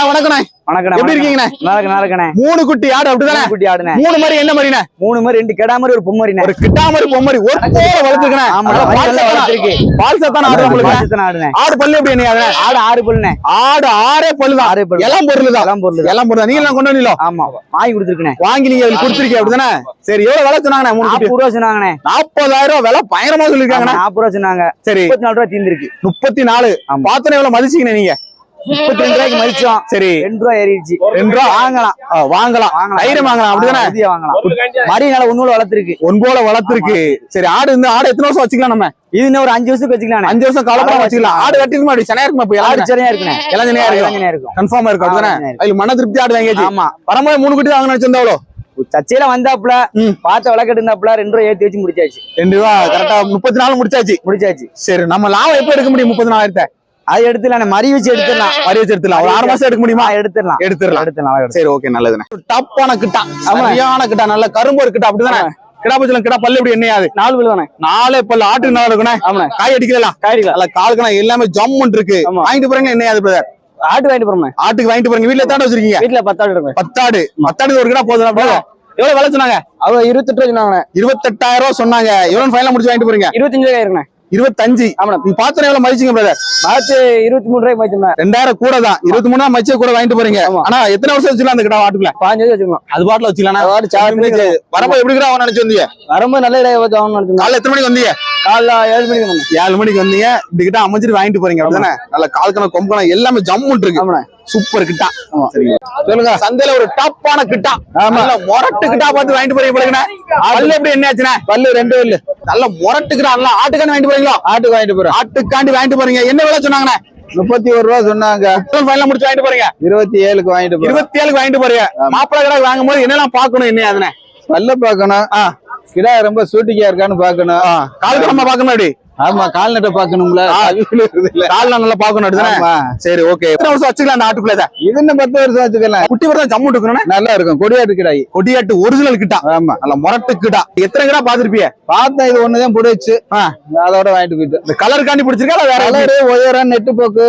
அண்ணா வணக்கண்ணே வணக்கண்ணே எப்படி வணக்கம். இருக்கீங்கண்ணே? நல்லா இருக்கு நல்லா இருக்கண்ணே மூணு குட்டி ஆடு அப்படிதானே? குட்டி ஆடுனே மூணு மாதிரி என்ன மாதிரிண்ணே? மூணு மாதிரி ரெண்டு கெடா மாதிரி ஒரு பொம்மரினே ஒரு கிட்டா மாதிரி பொம்மரி. ஒரு போல வளர்த்துக்கண்ணே ஆமா, வளர்த்திருக்கு. பால் சத்தான ஆடு உங்களுக்கு? ஆடுனே ஆடு பல்லு எப்படி என்ன? ஆடு ஆறு பல்லுனே ஆடு ஆறே பல்லு தான் ஆறே பல்லு. எல்லாம் பொருள் தான் எல்லாம் பொருள் எல்லாம் பொருள் நீங்க எல்லாம் கொண்டு வந்தீங்களோ? ஆமா வாங்கி கொடுத்துருக்கனே வாங்கி நீங்க கொடுத்துருக்கீங்க அப்படிதானே? சரி எவ்வளவு விலை சொன்னாங்கண்ணே மூணு குட்டி? நாற்பது ரூபா சொன்னாங்கண்ணே. நாற்பதாயிரம் ரூபாய் விலை பயங்கரமா சொல்லிருக்காங்கண்ணே நாற்பது ரூபா சொன்னாங்க. சரி. முப்பத்தி நாலு ரூபா தீர்ந்துருக்கு. முப்பத்தி நாலு. பாத்தனை எவ்வளவு மதிச்சீங்க நீங்க? முப்பத்தி ரெண்டு ரூபாய்க்கு மதிச்சோம். சரி. ரெண்டு ரூபா ஏறிடுச்சு. ரெண்டு ரூபா? வாங்கலாம். வாங்கலாம். தைரியம் வாங்கலாம். அப்படிதானே? வாங்கலாம். மடி நல்லா ஒண்ணு வளர்த்துருக்கு. ஒன்போல வளர்த்துருக்கு. சரி ஆடு இந்த ஆடு எத்தனை வருஷம் வச்சுக்கலாம் நம்ம? இது இன்னும் ஒரு அஞ்சு வருஷத்துக்கு வச்சுக்கலாம் அஞ்சு வருஷம் காலப்படம் வச்சுக்கலாம். ஆடு கட்டிருக்குமா அப்படி சென்னையா இருக்குமா இப்ப? ஆடு சரியா இருக்குண்ணே. இளஞ்சனையா இருக்கும். கன்ஃபார்மா இருக்கும் அப்படிதானே. அதுல மன திருப்தி ஆடு வாங்கியாச்சு. ஆமா. வரும்போது மூணு குட்டி வாங்கணும் வச்சிருந்தா எவ்வளோ? சர்ச்சையில வந்தாப்புல. பார்த்த விளக்கெட்டு இருந்தாப்புல ரெண்டு ரூபா ஏத்தி வச்சு முடிச்சாச்சு. ரெண்டு ரூபா கரெக்டா முப்பத்தி நாலு முடிச்சாச்சு. முடிச்சாச்சு. சரி நம்ம லாபம் எப்ப எடுக்க முடியும் முப்பத்தி நாலாயிரத்தை? அது எடுத்துலாம் மறி வச்சு எடுத்துடலாம். வரி வச்சு எடுத்துலாம் ஒரு ஆறு மாசம் எடுக்க முடியுமா? எடுத்துடலாம். எடுத்துடலாம். எடுத்துடலாம் எடுத்துடலாம். சரி ஓகே நல்லதுண்ணே. டாப்பான கிட்டா. சரியான கிட்டா நல்ல கரும்பு ஒரு கிட்டா அப்படிதானே? கிடா பச்சலம் கிடா பல்லு எப்படி என்னையாது நாலு பல்லு தானே. நாலே பல்லு ஆட்டுக்கு நல்லா இருக்குண்ணே. ஆமாண்ணே. காய் அடிக்கலாம் காய்கறிகளா நல்ல கால்கணா எல்லாமே ஜம்முன் இருக்கு. ஆமா. வாங்கிட்டு போறீங்க என்னையாது பிரதர் ஆட்டு வாங்கிட்டு போறோமே ஆட்டுக்கு வாங்கிட்டு போறீங்க. வீட்டுல தாண்ட வச்சிருக்கீங்க? வீட்டுல பத்தாடு இருக்கும் பத்தாடு. பத்தாடு ஒரு கிடா போதும் போதும் எவ்வளவு விலை சொன்னாங்க? அவ இருபத்தெட்டு ரூபா சொன்னாங்க. இருபத்தெட்டாயிரம் ரூபாய் சொன்னாங்க எவ்வளவு ஃபைனல் முடிச்சு வாங்கிட்டு போறீங்க? இருபத்தஞ்சு ரூபாய் இருக்குண்ணே இருபத்தஞ்சு. ஆமாண்ணே நீங்க பாத்திரம் எவ்வளவு மதிச்சீங்க பிரதர் பார்த்து இருபத்தி மூணு ரூபாய்க்கு வச்சிருந்தேன் ரெண்டாயிரம் கூட தான். இருபத்தி மூணா மச்சே கூட வாங்கிட்டு போறீங்க. ஆமா. ஆனா எத்தனை வருஷம் வச்சுக்கலாம் அந்த கிடா ஆட்டுக்குள்ள பாஞ்சு ரூபாய் வச்சுக்கலாம். அது பாட்டுல வச்சுக்கலாம். வரப்போ எப்படி கிடா நினைச்சு வந்தீங்க வரும்போது நல்ல இடையே வாங்கணும் நினைச்சிருந்தேன் காலைல எத்தனை மணிக்கு வந்தீங்க காலைல ஏழு மணிக்கு வந்தோம். ஏழு மணிக்கு வந்தீங்க. இப்படி கிட்ட அமைச்சிட்டு வாங்கிட்டு போறீங்க. அப்படிதானே? நல்ல கால்கணம் கொம்பனம் எல்லாமே ஜம்முன் இருக்கு. சூப்பர் கிட்டா. சொல்லுங்க. சந்தையில ஒரு டாப்பான கிட்டா. நல்ல மொரட்டு கிட்டா பார்த்து வாங்கிட்டு போறீங்க போலங்கண்ணே பல்லு எப்படி என்ன ஆச்சுண்ணே? பல்லு ரெண்டு பல்லு. நல்ல மொரட்டு கிட்டா. நல்லா ஆட்டுக்காண்டி வாங்கிட்டு போறீங்களா? ஆட்டுக்கு வாங்கிட்டு போறேன் ஆட்டுக்காண்டி வாங்கிட்டு போறீங்க. என்ன விலை சொன்னாங்கண்ணே? முப்பத்தி ஒரு ரூபா சொன்னாங்க. ஃபைனல் முடிச்சு வாங்கிட்டு போறீங்க? இருபத்தி ஏழுக்கு வாங்கிட்டு இருபத்தி ஏழுக்கு வாங்கிட்டு போறீங்க. மாப்பிள்ளை கடை வாங்கும் போது என்னெல்லாம் பார்க்கணும் என்ன அதுனே பல்ல பாக்கணும். கிடா ரொம்ப சூட்டிக்கா இருக்கான்னு பாக்கணும் கால் நம்ம பார்க்கணும் அப்படி ஆமா கால்நட்டை பாக்கணும்ல கால் நல்லா ஆமா. சரி ஓகே. எத்தனை வருஷம் வச்சுக்கலாம் அந்த ஆட்டுக்குள்ள இதை? இன்னும் பத்து வருஷம் வச்சுக்கலாம் குட்டி வருஷம் ஜம்மு இருக்கணும் நல்லா இருக்கும். கொடியாட்டு கிடாய் கொடியாட்டு ஒரிஜினல் கிட்டா? ஆமா. நல்ல முரட்டு கிட்டா. எத்தனை கிடா பாத்திருப்பிய பார்த்தேன் இது ஒண்ணுதான் பிடிச்சு. அதோட வாங்கிட்டு போயிட்டு. இந்த கலர் காண்டி பிடிச்சிருக்கா வேற? கலரு உயரம் நெட்டு போக்கு.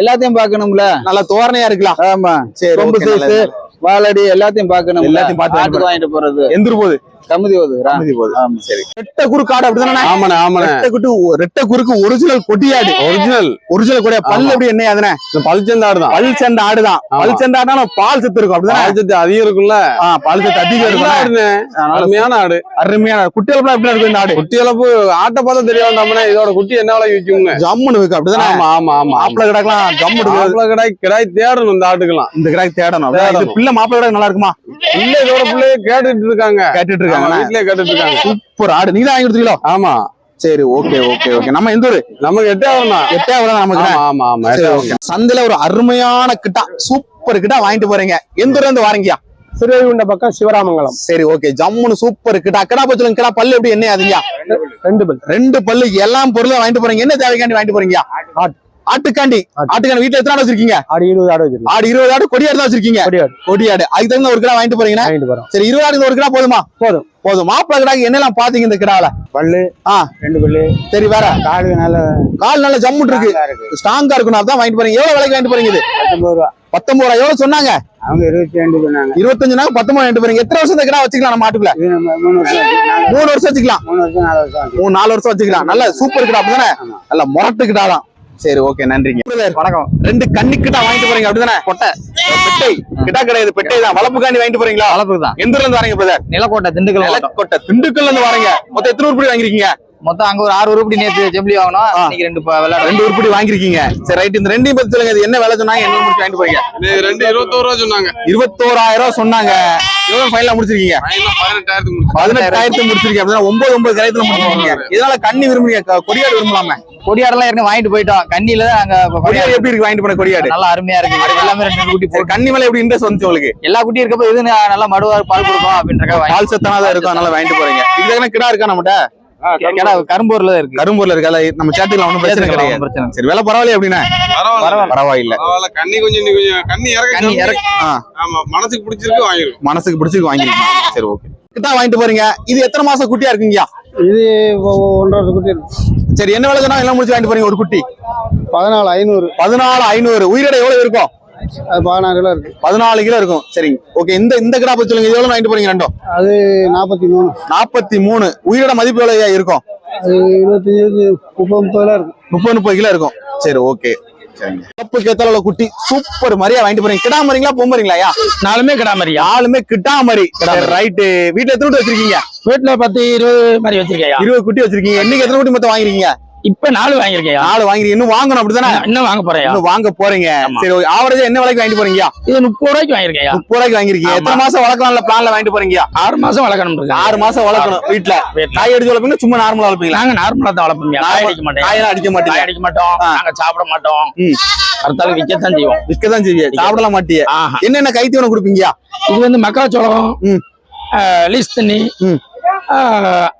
எல்லாத்தையும் பாக்கணும்ல நல்ல தோரணையா இருக்கலாம். ஆமா. சரி, okay, சைஸ். வாலடி எல்லாத்தையும் பாக்கணும் எல்லாத்தையும் பார்த்து வாங்கிட்டு போறது. எந்திரு போகுது கமுதி போகுது கமுதி போகுது. ஆமா சரி. ரெட்டை குறுக்கு ஆடு அப்படிதானே ஆமாண்ணே ஆமாண்ணே. ரெட்டை குட்டு ரெட்டை குறுக்கு ஒரிஜினல் கொடியாடு. ஒரிஜினல் ஒரிஜினல் கொடியா? பல்லு ஆமா. எப்படி என்ன அதுனே இந்த பளிச்சந்தாடு தான் பல் சேர்ந்த ஆடுதான். ஆமா. பல் ஆடுனா பால் சத்து இருக்கும் அப்படிதானே? ஆஜத்து அதிகம் இருக்கும்ல. ஆ, பால் சத்து அதிகம் இருக்கும் ஆடுண்ணே. அருமையான ஆடு. அருமையான குட்டி எல்லாம் எப்படி இருக்கும் இந்த ஆடு? குட்டி இழப்பு ஆட்டை பார்த்தா தெரிய வேண்டாமண்ணே. இதோட குட்டி என்ன விலை ஜம்முன்னு இருக்கு அப்படிதானே? ஆமா ஆமா ஆமா மாப்பிள்ளை கிடக்கலாம் ஜம்மு இருக்கு. மாப்பிள கிடாய் கிடாய் தேடணும் இந்த ஆட்டுக்கெல்லாம். இந்த கிடாக்கு தேடணும். பிள்ளை மாப்பிள்ளை கிடாக்கு நல்லா இருக்குமா? இல்ல இதோட பிள்ளைய கேட்டுட்டு இருக்காங்க. கேட்டுட்டு இருக்காங்க வீட்லயே கேட்டுட்டு இருக்காங்க சூப்பர். ஆடு நீங்க தான் வாங்கி கொடுத்தீங்களோ ஆமா. சரி ஓகே ஓகே ஓகே நம்ம எந்த ஊரு? நமக்கு எட்டே ஆகணும் எட்டே ஊர் நமக்கு ஆமா ஆமா ஆமா. சரி, எட்டே okay. சந்தையில ஒரு அருமையான கிட்டா சூப்பர் கிட்டா வாங்கிட்டு போறீங்க. எந்த ஊர்ல இருந்து வாரீங்கயா சிறுவைகுண்ட பக்கம் சிவராமங்கலம். சரி ஓகே ஜம்முன்னு சூப்பர் கிட்டா. கிடா பச்சலும் கிடா பல்லு எப்படி என்ன அதுங்கயா ரெண்டு பல் ரெண்டு பல்லு. எல்லாம் பொருளும் வாங்கிட்டு போறீங்க. என்ன தேவைக்காண்டி வாங்கிட்டு போறீங்கயா ஆட்டுக்காண்டி. ஆட்டுக்காண்டி. வீட்டுல எத்தனை ஆடு வச்சிருக்கீங்க? ஆடு இருபது ஆடு வச்சிருக்கோம். ஆடு இருபது ஆடு கொடியாடு தான் வச்சிருக்கீங்க? கொடியாடு. கொடியாடு. அதுக்கு தகுந்த ஒரு கிடா வாங்கிட்டு போறீங்கன்னா வாங்கிட்டு போறோம். சரி இருபது ஆடு ஒரு கிடா போதுமா? போதும். போதும். மாப்பிள்ளை கிடாக்கு என்னெல்லாம் பாத்தீங்க இந்த கிடால? பல்லு ஆ. ரெண்டு பல்லு. சரி வேற. காடு நல்ல கால் நல்ல ஜம்முன்னு இருக்கு. ஸ்ட்ராங்கா இருக்கணும் அதான் வாங்கிட்டு போறீங்க. எவ்வளவு விலைக்கு வாங்கிட்டு போறீங்க இது? பத்தொன்பது ரூபா. பத்தொன்பது ரூபா. எவ்வளவு சொன்னாங்க? அவங்க இருபத்தி ரெண்டு சொன்னாங்க. இருபத்தஞ்சு நாள் பத்தொன்பது வாங்கிட்டு போறீங்க. எத்தனை வருஷம் இந்த கிடா வச்சுக்கலாம் நம்ம மாட்டுக்குள்ள மூணு வருஷம் வச்சுக்கலாம். மூணு வருஷம் நாலு வருஷம். மூணு நாலு வருஷம் வச்சுக்கலாம். நல்ல சூப்பர் கிடா அப்படிதானே? நல்ல முரட்டு கிடா தான் சரி ஓகே நன்றிங்க. வணக்கம். ரெண்டு கன்னி கிட்டா வாங்கிட்டு போறீங்க அப்படிதானே? கொட்டை. பெட்டை. கிட்டா கிடையாது பெட்டை தான். வளப்புக்காண்டி வாங்கிட்டு போறீங்களா? வளர்ப்புக்கு தான். எந்த ஊர்ல இருந்து வரீங்க பிரதர் நிலக்கோட்டை திண்டுக்கல் மாவட்டம். கொட்டை திண்டுக்கல்ல இருந்து வரீங்க. மொத்தம் எத்தனை உருப்படி வாங்கிருக்கீங்க மொத்தம் அங்க ஒரு ஆறு உருப்படி நேத்து ஜெப்ளி வாங்கினோம். ஆ. இன்னைக்கு ரெண்டு விளையாட ரெண்டு உருப்படி வாங்கிருக்கீங்க. சரி ரைட் இந்த ரெண்டையும் பத்தி சொல்லுங்க. இது என்ன விலை சொன்னாங்க? என்ன முடிச்சு வாங்கிட்டு போறீங்க? இது ரெண்டு இருபத்தோரு ரூபா சொன்னாங்க. இருபத்தோராயிரம் ரூபாய் சொன்னாங்க. எவ்வளவு ஃபைனலா முடிச்சிருக்கீங்க? பதினெட்டாயிரத்து முடிச்சிருக்கீங்க. அப்படின்னா ஒன்பது ஒன்பது கரையத்துல முடிச்சிருக்கீங்க. இதனால கண்ணி விரும்புறீங்க. கொடியாடு விரும்பலாமே? கொடியாடெல்லாம் ஏற்கனவே வாங்கிட்டு போயிட்டோம். கண்ணியில தான் அங்க ப- கொடியாடு எப்படி இருக்கு? வாங்கிட்டு போன கொடியாடு? நல்லா அருமையா இருக்கு. எல்லாமே ரெண்டு குட்டி போட்டு கன்னி மேல எப்படி இன்ட்ரெஸ்ட் வந்துச்சு உங்களுக்கு? எல்லா குட்டியும் இருக்கப்போ இது நல்லா மடுவா பால் கொடுக்கும் அப்படின்றக்காக வாங்கி பால் சத்தானா தான் இருக்கும் அதனால வாங்கிட்டு போறீங்க. இதுக்கு கிடா இருக்கா நம்மகிட்ட? கேடா கரும்பூர்ல தான் இருக்கு. கரும்பூர்ல இருக்கா. நம்ம சேட்டுல ஒன்றும் பிரச்சனை கிடையாது. சரி விலை பரவாயில்ல அப்படின்னா? பரவாயில்ல. பரவாயில்ல. கண்ணி கொஞ்சம் கண்ணி கண்ணி இறக்க ஆமா மனசுக்கு பிடிச்சிருக்கு வாங்கிருக்கும் மனசுக்கு பிடிச்சிருக்கு வாங்கிருக்கீங்க சரி ஓகே கிட்டா வாங்கிட்டு போறீங்க. இது எத்தனை மாசம் குட்டியா இருக்குங்கயா இது ஒன்றரை குட்டி இருக்கு. சரி என்ன விலை சொன்னா எல்லாம் முடிச்சு வாங்கிட்டு போறீங்க ஒரு குட்டி? பதினாலு ஐநூறு. பதினாலு ஐநூறு. உயிரிடை எவ்வளவு இருக்கும்? பதினாறு கிலோ இருக்கு. பதினாலு கிலோ இருக்கும். சரிங்க. ஓகே இந்த இந்த கிடா பத்தி சொல்லுங்க. இது எவ்வளவு வாங்கிட்டு போறீங்க? ரெண்டும். அது நாற்பத்தி மூணு. நாற்பத்தி மூணு. உயிரோட மதிப்பு எவ்வளவு இருக்கும்? அது இருபத்தஞ்சு முப்பது முப்பது கிலோ இருக்கு முப்பது முப்பது கிலோ இருக்கும். சரி ஓகே ஏத்தால உள்ள குட்டி சூப்பர் மாதிரியா வாங்கிட்டு போறீங்க. கிடா மரிங்களா பொம்மரிங்களா நாலுமே கடா மாதிரியா ஆளுமே கிட்டா மாதிரி ரைட்டு வீட்டுல எத்தனை குட்டி வச்சிருக்கீங்க? வீட்டுல பத்து இருபது மாதிரி வச்சிருக்கையா இருபது குட்டி வச்சிருக்கீங்க. இன்னைக்கு எத்தனை குட்டி மொத்தம் வாங்கிருக்கீங்க? இப்ப நாலு வாங்கியிருக்கையா நாலு வாங்கிருக்கீங்க இன்னும் வாங்கணும் அப்படிதானே இன்னும் வாங்க போறையா இன்னும் வாங்க போறீங்க. சரி ஆவரேஜா என்ன விலைக்கு வாங்கிட்டு போறீங்க? இது முப்பது ரூபாய்க்கு வாங்கியிருக்கையா முப்பது ரூபாய்க்கு வாங்கிருக்கீங்க எத்தனை மாசம் வளர்க்கலாம்ல பிளான்ல வாங்கிட்டு போறீங்க? ஆறு மாசம் வளர்க்கணும் ஆறு மாசம் வளர்க்கணும் வீட்டுல. காய் அடிச்சு வளர்ப்பீங்க சும்மா நார்மலா வளர்ப்பீங்களா? நாங்க நார்மலா தான் வளர்ப்போம். காய் அடிக்க மாட்டோம். காயெல்லாம் அடிக்க காய் மாட்டீங்க அடிக்க மாட்டோம். நாங்க சாப்பிட மாட்டோம். அடுத்தாலும் விற்கத்தான் செய்வோம். விற்கதான் செய்வீங்க. சாப்பிடலாம் மாட்டிய. என்னென்ன கைத்தீவனம் கொடுப்பீங்க? இது வந்து மக்காச்சோளம் ம். லீஸ் தண்ணி ம்.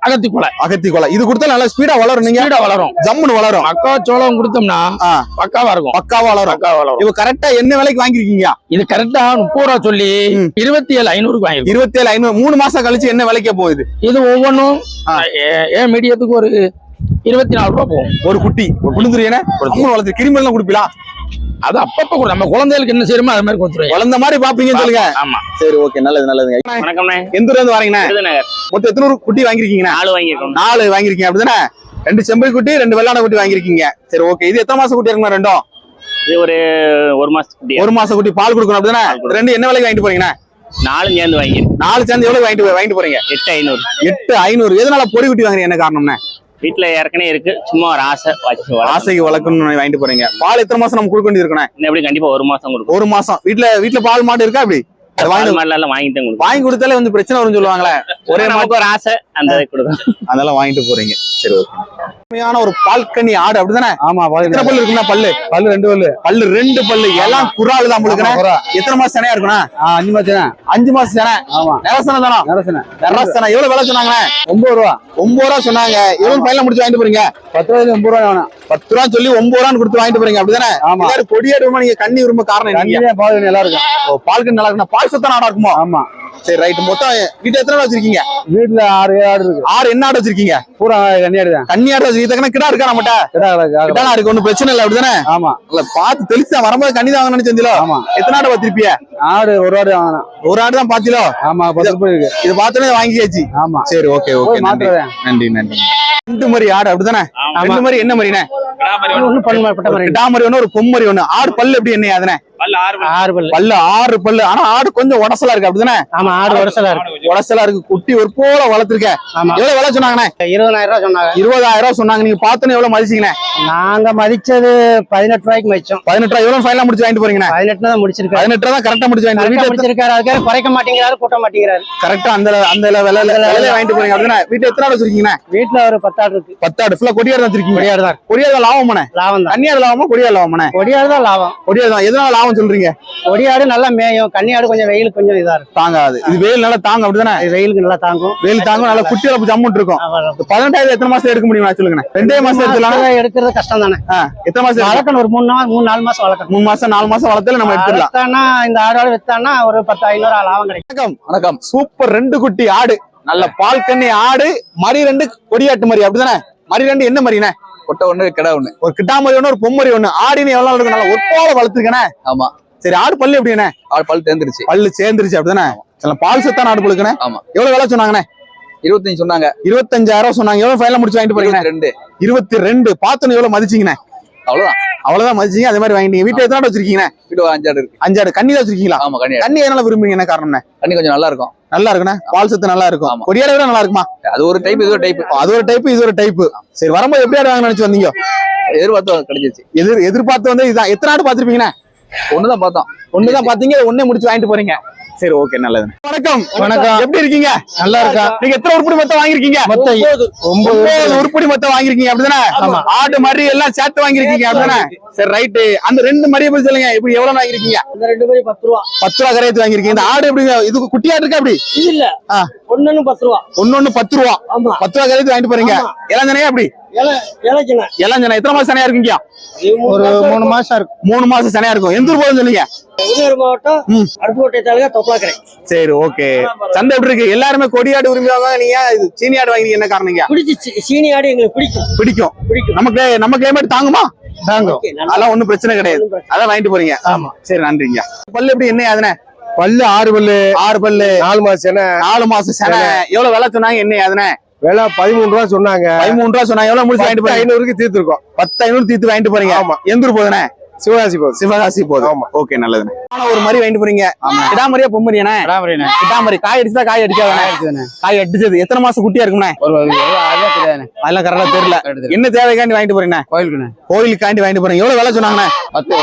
அகத்தி கொலை அகத்தி கொலை இது கொடுத்தா நல்லா ஸ்பீடா வளரும் நீங்க. ஸ்பீடா வளரும். ஜம்முன்னு வளரும். மக்காச்சோளம் கொடுத்தோம்னா ஆ, பக்காவா இருக்கும். பக்காவா வளரும். பக்காவா வளரும். இப்ப கரெக்டா என்ன விலைக்கு வாங்கிருக்கீங்க இது கரெக்டா முப்பது ரூபா சொல்லி. இருபத்தி ஏழு ஐநூறுக்கு வாங்கிருக்கோம் இருபத்தி ஏழு ஐநூறு. மூணு மாசம் கழிச்சு என்ன விலைக்கு போகுது? இது ஒவ்வொன்றும். ஏன் மீடியத்துக்கு ஒரு இருபத்தி நாலு ரூபா போகும். ஒரு குட்டி. குளிந்துரியன வளர்த்து கிருமி எல்லாம் குடிப்பீங்களா அது அப்பப்ப கூட. நம்ம குழந்தைகளுக்கு என்ன செய்யணுமோ அது மாதிரி கொடுத்துருவோம். வளர்ந்த மாதிரி பாப்பீங்கன்னு சொல்லுங்க. ஆமா சரி ஓகே நல்லது நல்லதுங்க. வணக்கம்ண்ணே. எந்த ஊர்ல இருந்து வரீங்கண்ணா? மொத்தம் எத்தனை குட்டி வாங்கிருக்கீங்கண்ணா நாலு வாங்கியிருக்கோம். நாலு வாங்கிருக்கீங்க அப்படிதானே? ரெண்டு செம்பரி குட்டி ரெண்டு வெள்ளாட குட்டி வாங்கிருக்கீங்க சரி ஓகே இது எத்தனை மாசம் குட்டி இருக்குண்ணா ரெண்டும்? இது ஒரு ஒரு மாசத்துக்கு ஒரு மாசம் குட்டி பால் கொடுக்கணும் அப்படிதானே? ரெண்டு என்ன விலைக்கு வாங்கிட்டு போறீங்கண்ணா? நாலும் சேர்ந்து வாங்கியிருக்கோம். நாலு சேர்ந்து எவ்வளவு வாங்கிட்டு வாங்கிட்டு போறீங்க? எட்டு ஐநூறு. எட்டு ஐநூறு. எதனால பொடி குட்டி வாங்குறீங்க? என்ன காரணம்னா வீட்டுல ஏற்கனவே இருக்கு. சும்மா ஒரு ஆசை வச்சு வளர்க்கணும். ஆசைக்கு வளர்க்கணும்னு வாங்கிட்டு போறீங்க. பால் எத்தனை மாசம் நம்ம கொடுக்க இன்னும் எப்படி கண்டிப்பா ஒரு மாசம் கொடுக்கும் ஒரு மாசம். வீட்டுல வீட்டுல பால் மாடு இருக்கா அப்படி வாங்கி கொடுத்தாலே வந்து பிரச்சனை வரும்னு சொல்லுவாங்களே. ஒரே நமக்கு ஒரு ஆசை அந்த அதெல்லாம் வாங்கிட்டு போறீங்க. சரி ஓகே உண்மையான ஒரு பால்கனி ஆடு அப்படிதானே? ஆமா எத்தனை பல்லு இருக்குண்ணா பல்லு? பல்லு ரெண்டு பல்லு. பல்லு ரெண்டு பல்லு. எல்லாம் குறாலு தான் உங்களுக்கு குறா. எத்தனை மாசம் சனையா இருக்குண்ணா அஞ்சு மாசம் அஞ்சு மாசம் சனை. ஆமா. நிரசனை தானோ? நரசன. நிரசனை. எவ்வளவு விலை சொன்னாங்க ஒன்பது ரூபா. ஒன்பது ரூபா சொன்னாங்க. எவ்வளவு ஃபைனல் முடிச்சு வாங்கிட்டு போறீங்க? பத்து ரூபாய்க்கு ஒன்பது ரூபா வேணும். பத்து ரூபா சொல்லி ஒன்பது ரூபான்னு கொடுத்து வாங்கிட்டு போறீங்க அப்படிதானே? ஆமா. எல்லாரும் கொடியாடு விரும்ப நீங்க கண்ணி விரும்ப காரணம் என்ன தண்ணியே பால் நல்லா இருக்கும் பால்கனி நல்லா இருக்குண்ணா பால் சத்தம் ஆடா இருக்குமோ? ஆமா. சரி ரைட் மொத்தம் வீட்டுல எத்தனை ஆடு வச்சிருக்கீங்க? வீட்டுல ஆறு ஏழு ஆடு இருக்கு. ஆறு என்ன ஆடு வச்சிருக்கீங்க? பூரா கன்னியாடு தான். கன்னி ஆடு வச்சிருக்கீங்க. கிடா இருக்கா நம்மகிட்ட? கிடா இருக்கு. ஒன்னும் பிரச்சனை இல்லை. அப்படிதானே? ஆமா. இல்ல பாத்து தெளிச்சா வரும்போது கண்ணி தான் வாங்கணும்னு செஞ்சீங்களோ ஆமா. எத்தனை ஆடு வச்சிருப்பிய ஆடு ஒரு ஆடு வாங்கணும் ஒரு ஆடு தான் பாத்தீங்களோ ஆமா பத்து ரூபாய் இருக்கு இது பார்த்தோன்னே வாங்கியாச்சு. ஆமா. சரி ஓகே ஓகே நன்றி. நன்றி ரெண்டு மாதிரி ஆடு அப்படிதானே? ரெண்டு மாதிரி என்ன மாதிரினே ஒரு பொம்மரி ஒண்ணு. ஆடு பல்லு எப்படி என்ன அதுனே ஆறு பல்லு. ஆறு பல்லு. ஆனா ஆடு கொஞ்சம் உடசலா இருக்கு அப்படிதானே? ஆமா ஆறு வருஷம் இருக்கு. உடசலா இருக்கு. குட்டி ஒரு போல வளர்த்திருக்க ஆமா. எவ்வளவு விலை சொன்னாங்கண்ணே? இருபதாயிரம் ரூபாய் சொன்னாங்க. இருபதாயிரம் ரூபாய் சொன்னாங்க. நீங்க பார்த்தோன்னே எவ்வளவு மதிச்சீங்கண்ணே? நாங்க மதிச்சது பதினெட்டு ரூபாய்க்கு மதிச்சோம். பதினெட்டு ரூபாய் எவ்வளவு ஃபைனலா முடிச்சு வாங்கிட்டு போறீங்கண்ணே? பதினெட்டு தான் முடிச்சிருக்காரு. பதினெட்டு தான் கரெக்டா முடிச்சு வாங்கிட்டு வீட்டுல முடிச்சிருக்காரு. அதுக்காக குறைக்க மாட்டேங்கிறாரு கூட்ட மாட்டேங்கிறாரு. கரெக்டா அந்த அந்த விலையில விலையில வாங்கிட்டு போறீங்க அப்படிதானே? வீட்டுல எத்தனை ஆடு வச்சிருக்கீங்கண்ணே? வீட்டுல ஒரு பத்தாடு இருக்கு. பத்து ஆடு ஃபுல்லா கொடியாடு தான் வச்சிருக்கீங்க. கொடியாடு தான் கொடியாடு லாபமாண்ணே? லாபம் தான். கன்னியாடு லாபமா கொடியாடு லாபமாண்ணே? கொடியாடு தான் லாபம். கொடியாடு தான். எதனால லாபம் சொல்றீங்க? கொடியாடு நல்லா மேயும். கன்னியாடு கொஞ்சம் வெயிலுக்கு கொஞ்சம் இதா இருக்கும். தாங்காது. இது வெயில் நல்லா தாங்க அப்படிதானே? வெயிலுக்கு நல்லா தாங்கும். வெயில் தாங்கும் நல்லா குட்டி அளப்பு ஜம்முன் இருக்கும். பதினெட்டாயிரம் எத்தனை மாசம் எடுக்க முடியுமா? சொல்லுங்க ரெண்டே மாசம் எடுத்துலாம் எடுக்கிறது கஷ்டம் தானே எத்தனை மாசம்? வளர்க்கணும் ஒரு மூணு நாள் மூணு நாலு மாசம் வளர்க்கணும். மூணு மாசம் நாலு மாசம் வளர்த்தால நம்ம எடுத்துடலாம். வளர்த்தானா இந்த ஆடு வித்தானா ஒரு பத்து ஐநூறு லாபம் கிடைக்கும். வணக்கம். வணக்கம். சூப்பர் ரெண்டு குட்டி ஆடு. நல்ல பால் கண்ணி ஆடு மரி ரெண்டு கொடியாட்டு மரி அப்படிதானே? மரி ரெண்டு என்ன மரினே கொட்டை ஒண்ணு கிடா ஒண்ணு. ஒரு கிட்டாமரி ஒண்ணு ஒரு பொம்மரி ஒண்ணு. ஆடினு எவ்வளவு நாள் இருக்கும் நல்லா ஒப்போல வளர்த்துருக்கனே? ஆமா. சரி ஆடு பல்லு எப்படிண்ணே ஆள் பல் தேர்ந்துருச்சு பல்லு சேர்ந்துருச்சு அப்படிதானே? சில பால் சத்தான ஆடு பழுக்கனே ஆமா. எவ்வளவு விலை சொன்னாங்கண்ணே? இருபத்தஞ்சு சொன்னாங்க. இருபத்தஞ்சாயிரம் சொன்னாங்க. எவ்வளவு ஃபைனல் முடிச்சு வாங்கிட்டு போறீங்க ரெண்டு. இருபத்தி ரெண்டு. பார்த்தோன்னு எவ்வளவு மதிச்சீங்கண்ணே? அவ்வளவுதான். அவ்வளவுதான் மதிச்சீங்க அதே மாதிரி வாங்கிட்டீங்க. வீட்டுல எத்தனை வச்சிருக்கீங்க வீடு ஒரு அஞ்சாடு இருக்கு. அஞ்சாடு கண்ணி தான் வச்சிருக்கீங்களா? ஆமா கண்ணி கண்ணி எதனால விரும்புறீங்க? என்ன காரணம்ண்ணே? கண்ணி கொஞ்சம் நல்லா இருக்கும். நல்லா இருக்குண்ணே? பால் சத்து நல்லா இருக்கும். கொடியாட விட நல்லா இருக்குமா? அது ஒரு டைப் இது ஒரு டைப் அது ஒரு டைப் இது ஒரு டைப் சரி வரும்போது எப்படி ஆடு வாங்க நினைச்சு வந்தீங்க? எதிர்பார்த்து கிடைச்சிருச்சு. எதிர் எதிர்பார்த்து வந்து இதுதான் எத்தனை ஆடு பாத்திருப்பீங்கண்ணே ஒண்ணுதான் பார்த்தோம். ஒண்ணுதான் பாத்தீங்க ஒண்ணே முடிச்சு வாங்கிட்டு போறீங்க? சரி ஓகே நல்லது வணக்கம். வணக்கம். எப்படி இருக்கீங்க? நல்லா இருக்கா? நீங்க எத்தனை உருப்படி மொத்தம் வாங்கிருக்கீங்க மொத்தம் ஒன்பது. உருப்படி. மொத்தம் வாங்கிருக்கீங்க அப்படிதானே? ஆடு மரி எல்லாம் சேர்த்து வாங்கிருக்கீங்க அப்படிதானே? சரி ரைட்டு அந்த ரெண்டு மரியை பத்தி சொல்லுங்க இப்படி எவ்வளவு வாங்கிருக்கீங்க இந்த ரெண்டு பேரும் பத்து ரூபா. பத்து ரூபா கரையத்து வாங்கிருக்கீங்க இந்த ஆடு எப்படி இது குட்டியாடு இருக்கா அப்படி? இது இல்ல. ஆ. ஒன்னு பத்து ரூபா. ஒன்னொன்னு பத்து ரூபா. ஆமா. பத்து ரூபா கரையத்து வாங்கிட்டு போறீங்க. ஜனையா அப்படி ஜனம் எத்தனை மாசம் சனையா இருக்கீங்க ஒரு மூணு மாசம் இருக்கும். மூணு மாசம் சனையா இருக்கும். எந்த ஊர் போதும் சொல்லுங்க விருதுநகர் மாவட்டம் ம். அடுப்புக்கோட்டை தாலுகா தொப்பலாக்கரை. சரி ஓகே. சந்தை எப்படி இருக்கு? எல்லாருமே கொடியாடு விரும்புவாங்க நீங்க இது சீனி ஆடு வாங்கினீங்க. என்ன காரணங்க பிடிச்சி சீனி ஆடு எங்களுக்கு பிடிக்கும். பிடிக்கும். பிடிக்கும். நமக்கு நம்ம கிளைமேட் தாங்குமா? தாங்கும். அதெல்லாம் ஒண்ணும் பிரச்சனை கிடையாது. அதான் வாங்கிட்டு போறீங்க. ஆமா. சரி நன்றிங்க பல்லு எப்படி? என்ன அதுனே பல்லு ஆறு பல்லு ஆறு பல்லு. நாலு மாசம் என்ன நாலு மாசம் சென. எவ்வளவு விலை சொன்னாங்க என்ன அதுனே விலை பதிமூணு ரூபா சொன்னாங்க. பதிமூணு ரூபா சொன்னாங்க எவ்வளவு முடிச்சு வாங்கிட்டு ஐநூறுக்கு தீர்த்துருக்கோம். பத்து ஐநூறு தீர்த்து வாங்கிட்டு போறீங்க. ஆமா. எந்த ஊர் போதுனே சிவகாசி போகுது. சிவகாசி போதும் ஆமா. ஓகே நல்லதுண்ணே ஆனா ஒரு மாதிரி வாங்கிட்டு போறீங்க. கிடாமரியா பொம்மரியானே கிடாமரி காய் அடிச்சதா காய் அடிக்காதானே காய் அடிச்சது. எத்தனை மாசம் குட்டியா இருக்கும்ண்ணே அதெல்லாம் கரெக்டா தெரியல. என்ன தேவைக்காண்டி வாங்கிட்டு போறீங்க கோயிலுக்குண்ணே. கோயிலுக்காண்டி வாங்கிட்டு போறீங்க. எவ்வளவு விலை சொன்னாங்கண்ணே? பத்து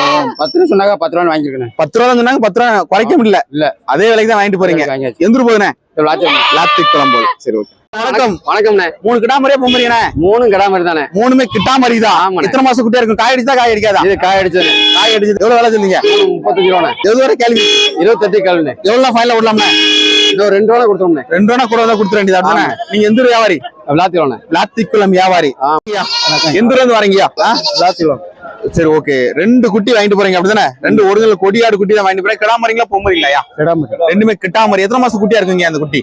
பத்து ரூபா சொன்னாங்க பத்து ரூபா வாங்கிருக்கேன் பத்து ரூபா சொன்னாங்க பத்து ரூபா குறைக்க முடியல. இல்ல. அதே விலைக்கு தான் வாங்கிட்டு போறீங்க. எந்த ஊர் போதுனே விளாச்சோம் லாத்திக் குளம் போகுது. சரி ஓகே. வணக்கம். வணக்கம்ண்ணே. மூணு கிடாமரியா பொம்மரியானே மூணும் கடை மாதிரி தானே மூணுமே கிட்டாமரி தான் ஆமாண்ணே. எத்தனை மாசம் குட்டியா இருக்கும்? காய் அடிச்சா காய் அடிக்காதா? இது காய் அடிச்சது. காய் அடிச்சது. எவ்வளவு விலை சொன்னீங்க? முப்பத்தஞ்சு ரூபாண்ணே எவ்வளவு வரை கேள்வி? இருபத்தெட்டு கல்லுண்ணே எவ்வளவு ஃபைனல விடலாம்ண்ணே இன்னும் ரெண்டு ரூபா கொடுத்தோம்ண்ணே. ரெண்டு ரூபா கூட தான் கொடுத்துட வேண்டியது நீங்க எந்த வியாபாரி? விளாத்திரோண்ணே லாத்திக்குளம் வியாபாரி. எந்த ஊர்ல இருந்து வரீங்கயா ஆ? விளாத்திரோம் சரி ஓகே. ரெண்டு குட்டி வாங்கிட்டு போறீங்க அப்படிதானே? ரெண்டு ஒரிஜினல் கொடியாடு குட்டி தான் வாங்கிட்டு போறீங்க. கிடாமரிங்களா பொம்மரிங்களா கிடாம ரெண்டுமே கிட்டாமரி எத்தனை மாசம் குட்டியா இருக்குங்க அந்த குட்டி?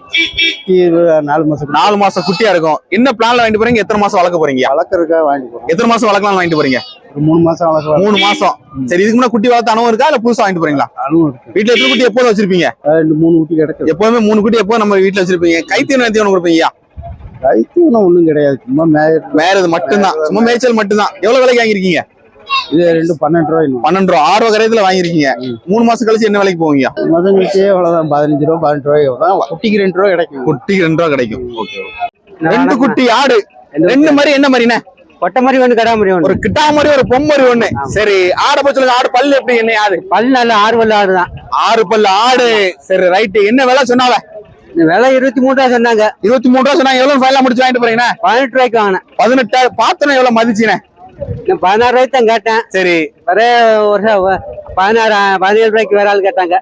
நாலு மாசம் நாலு மாசம் குட்டியா இருக்கும். என்ன பிளான்ல வாங்கிட்டு போறீங்க? எத்தனை மாசம் வளர்க்க போறீங்க வளர்க்கறதுக்காக வாங்கிட்டு போறோம். எத்தனை மாசம் வளர்க்கலாம் வாங்கிட்டு போறீங்க? மூணு மாசம் வளர்க்கலாம் மூணு மாசம். சரி இதுக்கு முன்னாடி குட்டி வளர்த்த அனுபவம் இருக்கா? இல்ல புதுசா வாங்கிட்டு போறீங்களா? அனுபவம் இருக்கு. வீட்டுல எத்தனை குட்டி எப்போதும் வச்சிருப்பீங்க? ரெண்டு மூணு ஊட்டி கிடக்குது. எப்போதுமே மூணு குட்டி எப்போதும் நம்ம வீட்டுல வச்சிருப்பீங்க. கைத்தீவனம் தீவனம் கொடுப்பீங்க ரைத்தூனம் ஒண்ணும் கிடையாது. சும்மா மேய வேற இது மட்டும்தான் சும்மா மேய்ச்சல் மட்டும்தான். எவ்வளவு விலைக்கு வாங்கிருக்கீங்க இது ரெண்டு பன்னெண்டு ரூபாய் பன்னெண்டு ரூபா. ஆறு கரையத்துல வாங்கிருக்கீங்க மூணு மாசம் கழிச்சு என்ன விலைக்கு போவீங்க? மாதம் கழிச்சே அவ்வளவுதான். பதினஞ்சு ரூபா பதினெட்டு ரூபாய் தான் குட்டிக்கு ரெண்டு ரூபா கிடைக்கும். குட்டிக்கு ரெண்டு ரூபா கிடைக்கும். ஓகே ரெண்டு குட்டி ஆடு. ரெண்டு மாதிரி என்ன மாதிரிண்ணே? கொட்டை மாதிரி ஒண்ணு கடா மாதிரி ஒரு கிட்டா மாதிரி ஒரு பொம்மரி ஒண்ணு. சரி ஆடை சொல்லுங்க. ஆடு பல்லு எப்படி என்ன ஆடு? பல் நல்ல ஆறு பல்லு ஆடு தான் ஆறு பல்லு ஆடு. சரி ரைட்டு என்ன விலை சொன்னாவ? விலை இருபத்தி மூணு ரூபா சொன்னாங்க. இருபத்தி மூணு ரூபா சொன்னாங்க. எவ்வளவு ஃபைனலா முடிச்சு வாங்கிட்டு போறீங்கண்ணே? பதினெட்டு ரூபாய்க்கு வாங்கினேன். பதினெட்டாயிரம் பார்த்தோன்னே எவ்வளவு மதிச்சுனே நான் பதினாறு ரூபாய்க்கு தான் கேட்டேன். சரி. ஒரே வருஷம் பதினாறு பதினேழு ரூபாய்க்கு வேற ஆள் கேட்டாங்க.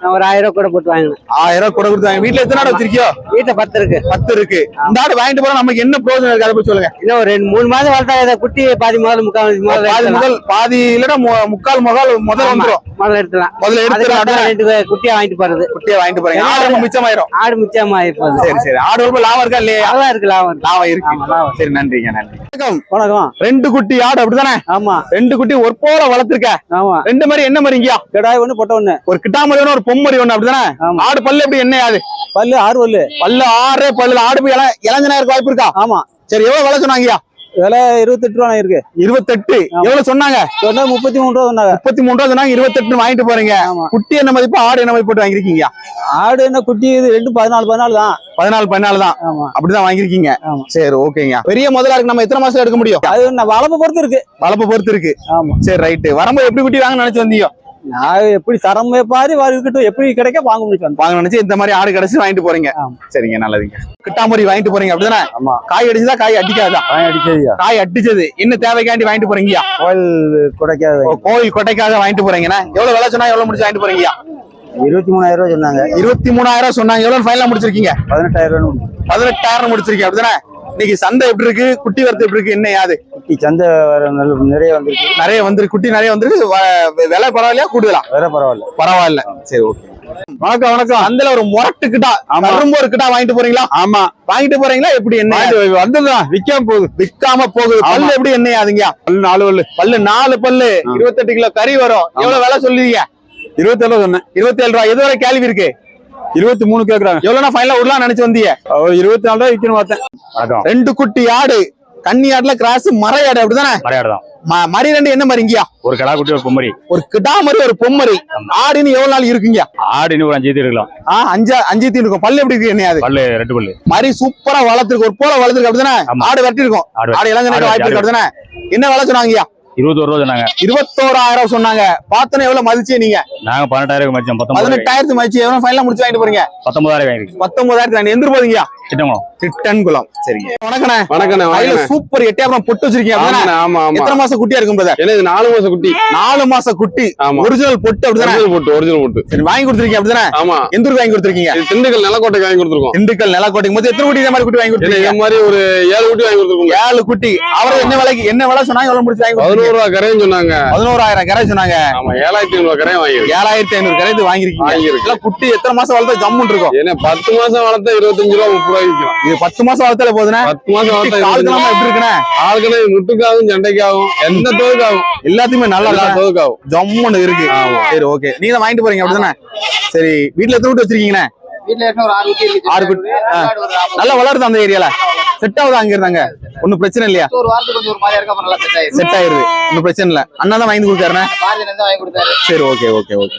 நான் ஒரு ஆயிரம் ரூபாய் கூட போட்டு வாங்கினேன். ஆயிரம் ரூபாய் கூட கொடுத்தாங்க வீட்டுல எத்தனை ஆடு வச்சிருக்கியோ? வீட்டுல பத்து இருக்கு. பத்து இருக்கு. இந்த ஆடு வாங்கிட்டு போறோம் நமக்கு என்ன பிரயோஜனம் இருக்கு? அதை பத்தி சொல்லுங்க. இன்னும் ஒரு ரெண்டு மூணு மாதம் வளர்த்தா இதை குட்டி பாதி முதல் முக்கால் முதல்ல பாதி எடுத்துலாம். முதல் பாதி இல்லடா மு- முக்கால் முதல் முதல் ஆமா, வந்துரும். முதல்ல எடுத்துலாம் முதல்ல அதுக்கப்புறம் ரெண்டு குட்டியா வாங்கிட்டு போறது. குட்டியை வாங்கிட்டு போறீங்க. ஆடு மிச்சமாயிரும். ஆடு மிச்சமா இருப்பது சரி சரி. ஆடு ரொம்ப லாபம் இருக்கா இல்லையா? லாபம் இருக்கு லாபம். லாபம் இருக்கு. சரி நன்றிங்க நன்றி. வணக்கம் வணக்கம். ரெண்டு குட்டி ஆடு அப்படிதானே ஆமா. ரெண்டு குட்டி ஒரு போல வளர்த்திருக்க. ஆமா. ரெண்டு மாதிரி என்ன மாதிரிங்கயா கிடாய் ஒண்ணு பொட்டை ஒண்ணு. ஒரு கிட்டாமரி ஒண்ணு ஒரு பொம்மரி ஒண்ணு அப்படிதானே ஆமா. ஆடு பல்லு எப்படி என்ன ஆகுது பல்லு ஆறு பல்லு. பல்லு ஆறே பல்லு ஆடு இளஞ்சனா இருக்க வாய்ப்பு இருக்கா? ஆமா. சரி எவ்வளவு விலை சொன்னாங்கயா விலை இருபத்தெட்டு ரூபா இருக்கு இருபத்தெட்டு. எவ்வளவு சொன்னாங்க? சொன்னா முப்பத்தி மூணு ரூபா சொன்னாங்க. முப்பத்தி மூணு ரூபா சொன்னாங்க இருபத்தெட்டு வாங்கிட்டு போறீங்க. குட்டி என்ன மதிப்பு ஆடு என்ன மதிப்பு வாங்கிருக்கீங்க ஆடு என்ன குட்டி இது ரெண்டு பதினாலு பதினாலு தான். பதினாலு பதினாலு தான். அப்படிதான் வாங்கிருக்கீங்க. சரி ஓகேங்க. பெரிய முதலா இருக்கு நம்ம எத்தனை மாசம் எடுக்க முடியும்? அது நான் வளர்ப்பு பொறுத்து இருக்கு. வளர்ப்பு பொறுத்து இருக்கு. சரி ரைட்டு. வரும்போது எப்படி குட்டி வாங்க நினைச்சு வந்தீங்க? நான் எப்படி தரம் பாரு இருக்கட்டும் எப்படி கிடைக்க வாங்க முடியும் வாங்க நினைச்சு இந்த மாதிரி ஆடு கிடைச்சு வாங்கிட்டு போறீங்க. சரிங்க நல்லதுங்க. கிட்டாமரி வாங்கிட்டு போறீங்க அப்படிதானே? ஆமா. காய் அடிச்சதா காய் அடிக்காதா? வாங்கி அடிச்சதுயா காய் அடிச்சது. என்ன தேவைக்காண்டி வாங்கிட்டு போறீங்கயா? கோயில் கொடைக்காத கோயில் கொட்டைக்காக வாங்கிட்டு போறீங்கண்ணா. எவ்வளவு விலை சொன்னா எவ்வளவு முடிச்சு வாங்கிட்டு போறீங்கயா? இருபத்தி மூணாயிரம் ரூபா சொன்னாங்க. இருபத்தி மூணாயிரம் சொன்னாங்க. எவ்வளவு ஃபைனலா முடிச்சிருக்கீங்க? பதினெட்டாயிரம் ரூபா பதினெட்டாயிரம் முடிச்சிருக்கீங்க அப்படிதானே? இன்னைக்கு சந்தை எப்படி இருக்கு? குட்டி வரத்து எப்படி இருக்கு? என்ன யாது? குட்டி சந்தை நிறைய வந்திருக்கு. நிறைய வந்துருக்கு குட்டி நிறைய வந்துருக்கு. விலை பரவாயில்லையா? கூடுதலா? வேற பரவாயில்ல. பரவாயில்ல. சரி ஓகே. வணக்கம் வணக்கம். அந்தல ஒரு முரட்டு கிட்டா கரும்பு ஒரு கிட்டா வாங்கிட்டு போறீங்களா? ஆமா. வாங்கிட்டு போறீங்களா? எப்படி என்ன? வந்துதான் விக்காம போகுது. விக்காம போகுது. பல்லு எப்படி என்ன ஆகுதுங்க பல்லு நாலு பல்லு. பல்லு நாலு பல்லு. இருபத்தெட்டு கிலோ கறி வரும். எவ்வளவு விலை சொல்லுவீங்க? இருபத்தேழு சொன்னேன். இருபத்தி ஏழு ரூபா எதுவரை கேள்வி இருக்கு? இருபத்தி மூணு கேக்குறாங்க. எவ்வளவுனா ஃபைனலா விடலாம் நினைச்சு வந்தீங்க ஒரு இருபத்தி நாலு ரூபாய் விக்கணும் பார்த்தேன். ரெண்டு குட்டி ஆடு. கன்னி ஆடுல கிராஸ் மறை ஆடு அப்படிதானே மறையாடுதான் ம- மறி ரெண்டு என்ன மறிங்கயா ஒரு கடா குட்டி ஒரு பொம்மரி. ஒரு கிடா மாதிரி ஒரு பொம்மரி. ஆடுன்னு எவ்வளவு நாள் இருக்குங்க? ஆடு இன்னும் ஒரு அஞ்சு இருக்கலாம். ஆ அஞ்சா அஞ்சு தீ இருக்கும். பல்லு எப்படி இருக்கு என்ன பல்லு ரெண்டு பல்லு. மாதிரி சூப்பரா வளர்த்துருக்கு. ஒரு போல வளர்த்துருக்கு அப்படிதானே. ஆடு வெட்டி இருக்கும் ஆடு இளஞ்சனுக்கு வாய்ப்பு இருக்கு. அப்படிதானே? என்ன விலை சொன்னாங்கய்யா இருபத்தோரு ரூபா சொன்னாங்க. இருபத்தோராயிரம் சொன்னாங்க. பார்த்தோன்னே எவ்வளவு மதிச்சு நீங்க? நாங்க பன்னெண்டாயிரம் மதிச்சோம் பதினெட்டாயிரத்து மதிச்சு எவ்வளவு ஃபைனலா முடிச்சு வாங்கிட்டு போறீங்க? பத்தொன்பதாயிரம் வாங்கிருக்கு பத்தொன்பதாயிரத்து வாங்கி எந்திர போதீங்க சிட்டங்குளம் திட்டன்குளம். சரிங்க. வணக்கண்ணே. வணக்கண்ணே வணக்கண்ணே. சூப்பர் எட்டியாபுரம் பொட்டு வச்சிருக்கீங்க. ஆமா ஆமா எத்தனை மாசம் குட்டியா இருக்கும் பிரதர் எனக்கு நாலு மாசம் குட்டி? நாலு மாசம் குட்டி. ஆமா ஒரிஜினல் பொட்டு அப்படிதானே போட்டு ஒரிஜினல் போட்டு. சரி வாங்கி கொடுத்துருக்கீங்க அப்படிதானே ஆமா. எந்த ஊருக்கு வாங்கி கொடுத்துருக்கீங்க? திண்டுக்கல் நிலக்கோட்டை வாங்கி கொடுத்துருக்கோம். திண்டுக்கல் நிலக்கோட்டைக்கு. மொத்தம் எத்தனை குட்டி இந்த மாதிரி குட்டி வாங்கி கொடுத்துருக்கீங்க? இந்த மாதிரி ஒரு ஏழு குட்டி வாங்கி கொடுத்துருக்கோங்க. ஏழு குட்டி. அவர் என்ன விலைக்கு என்ன விலை சொன்னாங்க? எவ்வளவு முடிச்சு வாங்கி பதினோரு ரூபா கரையும் சொன்னாங்க. பதினோராயிரம் கரை சொன்னாங்க. ஆமா ஏழாயிரத்தி ஐநூறு கரையும் வாங்கிருக்கு ஏழாயிரத்தி ஐநூறு கரைத்து வாங்கிருக்கீங்க குட்டி எத்தனை மாசம் வளர்த்தா ஜம்முன் இருக்கும்? ஏன்னா பத்து மாசம் வளர்த்தா இருபத்தஞ்சு ரூபா முப்பது ரூபாய் விற்கும் இது பத்து மாசம் வளர்த்தாலே போதுனா பத்து மாசம் வளர்த்தா கால் இருபத்தஞ்சு கிலோ எப்படி இருக்குண்ணே? ஆளுக்குன்னு முட்டுக்காகும் சண்டைக்காகும் எந்த தோதுக்காகும் எல்லாத்தையுமே நல்லா? தோதுக்காகும் ஜம்முன்னு இருக்கு. சரி ஓகே நீங்க தான் வாங்கிட்டு போறீங்க அப்படிதானே? சரி வீட்ல எத்தனை வீட்டு வச்சிருக்கீங்கண்ணே? ஆறு குட்டி. நல்லா வளருது அந்த ஏரியால? செட் ஆகுது அங்க இருந்தாங்க? ஒண்ணும் பிரச்சனை இல்லையா? ஒரு வாரத்துக்கு கொஞ்சம் ஒரு மாதிரியா இருக்கா நல்லா செட் ஆயிருது ஒன்னும் பிரச்சனை இல்ல. அண்ணா தான் வாங்கி கொடுத்தாருண்ணே? சரி ஓகே ஓகே ஓகே